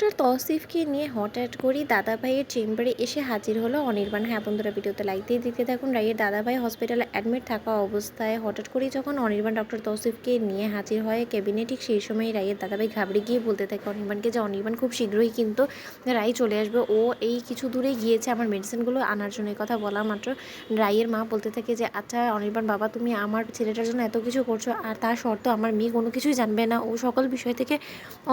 Doctor তৌসিফকে নিয়ে হঠাৎ করেই দাদাভাইয়ের চেম্বারে এসে হাজির হলো অনির্বাণ। হ্যাঁ বন্ধুরা, ভিডিওতে লাইক দিয়ে দেখতে থাকুন। রাইয়ের দাদাভাই হসপিটালে অ্যাডমিট থাকা অবস্থায় হঠাৎ করেই যখন অনির্বাণ, ডক্টর তৌসিফকে নিয়ে হাজির হয় ক্যাবিনে ঠিক সেই সময় রাইয়ের দাদাভাই ঘাবড়ে গিয়ে বলতে থাকে অনির্বাণকে যে, অনির্বাণ, খুব শীঘ্রই কিন্তু রাই চলে আসবে। ও এই কিছু দূরে গিয়েছে, আমার মেডিসিনগুলো আনার জন্য। কথা বলা মাত্র রাইয়ের মা বলতে থাকে যে আচ্ছা অনির্বাণ, বাবা, তুমি আমার ছেলেটার জন্য এত কিছু করছ, আর তার শর্ত আমার মেয়ে কোনো কিছুই জানবে না। ও সকল বিষয় থেকে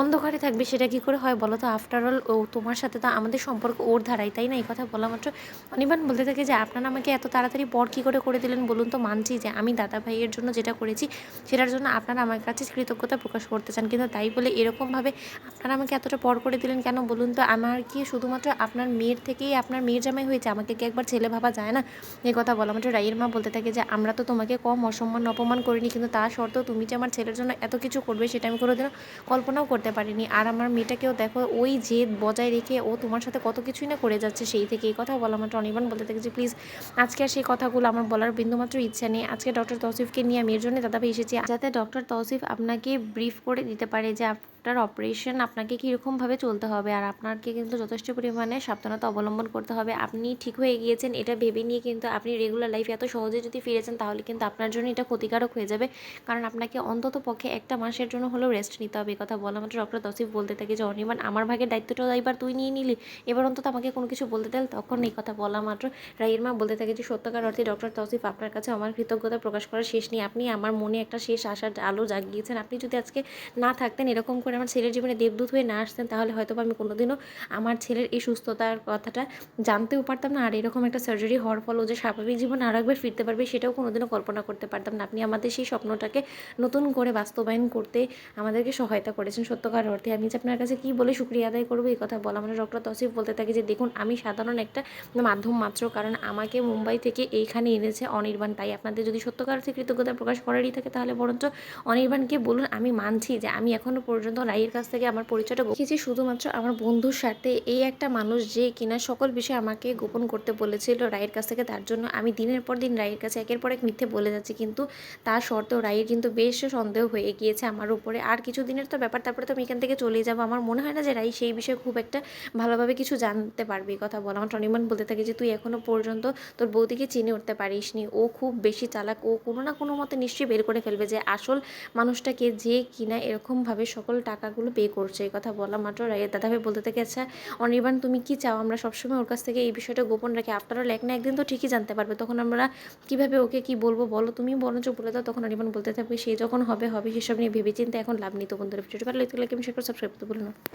অন্ধকারে থাকবে, সেটা কি করে হয় বলো তো আফটার অল ও তোমার সাথে তো আমাদের সম্পর্ক ওর ধারাই তাই না? এই কথা বলা মাত্র। অনির্বাণ বলতে থাকে যে, আপনারা আমাকে এত তাড়াতাড়ি পর কী করে করে দিলেন বলুন তো? মানছি যে, আমি দাদা ভাইয়ের জন্য যেটা করেছি, সেটার জন্য আপনারা আমার কাছে কৃতজ্ঞতা প্রকাশ করতে চান। কিন্তু তাই বলে এরকমভাবে আপনারা আমাকে এতটা পর করে দিলেন কেন বলুন তো? আমার কি শুধুমাত্র আপনার মেয়ের থেকেই আপনার মেয়ের জামাই হয়েছে? আমাকে কি একবার ছেলে ভাবা যায় না? এই কথা বলা মাত্র। রাইয়ের মা বলতে থাকে যে, আমরা তো তোমাকে কম অসম্মান, অপমান করিনি, কিন্তু তা সত্ত্বেও তুমি যে আমার ছেলের জন্য এত কিছু করবে, সেটা আমি কোনোদিনও কল্পনাও করতে পারিনি। আর আমার মেয়েটাকেও দেখো ওই জেদ বজায় রেখে ও তোমার সাথে কত কিছুই না করে যাচ্ছে সেই থেকে। এই কথা বলা মাত্র অনির্বাণ বলতে থাকে যে, প্লিজ, আজকে আর সেই কথাগুলো আমার বলার বিন্দুমাত্র ইচ্ছা নেই। আজকে ডক্টর তৌসিফকে নিয়ে আমি এর জন্য দাদাভাই এসেছি। যাতে ডক্টর তৌসিফ আপনাকে ব্রিফ করে দিতে পারে যে আফটার অপারেশন আপনাকে কীরকমভাবে চলতে হবে আর আপনাকে কিন্তু যথেষ্ট পরিমাণে সাবধানতা অবলম্বন করতে হবে। আপনি ঠিক হয়ে গিয়েছেন এটা ভেবে নিয়ে কিন্তু আপনি রেগুলার লাইফে এত সহজে যদি ফিরেছেন তাহলে কিন্তু আপনার জন্য এটা ক্ষতিকারক হয়ে যাবে। কারণ আপনাকে অন্তত পক্ষে একটা মাসের জন্য হলেও রেস্ট নিতে হবে। কথা বলা মাত্র ডক্টর তৌসিফ বলতে থাকে যে অনির্বাণ আমার ভাগের দায়িত্বটা এবার তুই নিয়ে নিলি। এবার অন্তত আমাকে কোনো কিছু বলতে দেয় তখন এই কথা বলা মাত্র রায়ের মা বলতে থাকে যে, সত্যকার অর্থে ডক্টর তৌসিফ আপনার কাছে আমার কৃতজ্ঞতা প্রকাশ করার শেষ নেই। আপনি আমার মনে একটা শেষ আশার আলো জাগিয়েছেন। আপনি যদি আজকে না থাকতেন এরকম করে আমার ছেলের জীবনে দেবদূত হয়ে না আসতেন, তাহলে হয়তো আমি কোনোদিনও আমার ছেলের এই সুস্থতার কথাটা জানতেও পারতাম না। আর এরকম একটা সার্জারি হওয়ার ফলে ও যে স্বাভাবিক জীবন আর একবার ফিরতে পারবে, সেটাও কোনোদিনও কল্পনা করতে পারতাম না। আপনি আমাদের সেই স্বপ্নটাকে নতুন করে বাস্তবায়ন করতে আমাদেরকে সহায়তা করেছেন। সত্যকার অর্থে আমি যে আপনার কাছে কী বলে শুক্রিয়া আদায় করব এই কথা বলা মানে ডক্টর তসিফ বলতে থাকে যে, দেখুন, আমি সাধারণ একটা মাধ্যম মাত্র, কারণ আমাকে মুম্বাই থেকে এইখানে এনেছে অনির্বাণ। তাই আপনাদের যদি সত্যকার অর্থে কৃতজ্ঞতা প্রকাশ করারই থাকে, তাহলে বরঞ্চ অনির্বাণকে বলুন। আমি মানছি যে, আমি এখনও পর্যন্ত রায়ের কাছ থেকে আমার পরিচয়টা শিখেছি শুধুমাত্র আমার বন্ধুর সাথে। এই একটা মানুষ যে কিনা সকল বিষয় আমাকে গোপন করতে বলেছিল রায়ের কাছ থেকে, তার জন্য আমি দিনের পর দিন রায়ের কাছে একের পর এক মিথ্যে বলে যাচ্ছি। কিন্তু তার সত্ত্বেও রায়ের কিন্তু বেশ সন্দেহ হয়ে গিয়েছে আমার উপরে। আর কিছু দিনের তো ব্যাপার, তারপরে তো আমি এখান থেকে চলে যাব। আমার মনে হয় না যে রাই সেই বিষয়ে খুব একটা ভালোভাবে কিছু জানতে পারবে। এই কথা বলা আমার টনিমান বলতে থাকে যে, তুই এখনও পর্যন্ত তোর বৌদিকে চিনে উঠতে পারিস নি ও খুব বেশি চালাক। ও কোনো না কোনো মতে নিশ্চয়ই বের করে ফেলবে যে, আসল মানুষটাকে যে কিনা এরকমভাবে সকল টাকাগুলো পে করছে, এই কথা বলা মাত্র। রায়ের দাদাভাই বলতে থাকে আচ্ছা অনির্বাণ, তুমি কি চাও? আমরা সবসময় ওর কাছ থেকে এই বিষয়টা গোপন রাখি। আপনারা লেখ না একদিন তো ঠিকই জানতে পারবে। তখন আমরা কীভাবে ওকে কি বলব বলো? তুমি বলো যে বলে দাও। তখন অনির্বাণ বলতে থাকবে, সে যখন হবে হবে সেসব নিয়ে ভেবেচিন্তে এখন লাভ নিত বন্ধুরা। ভিডিওটি ভালো লাগতে লাগে আমি সেটা সাবস্ক্রাইব করতে বলুন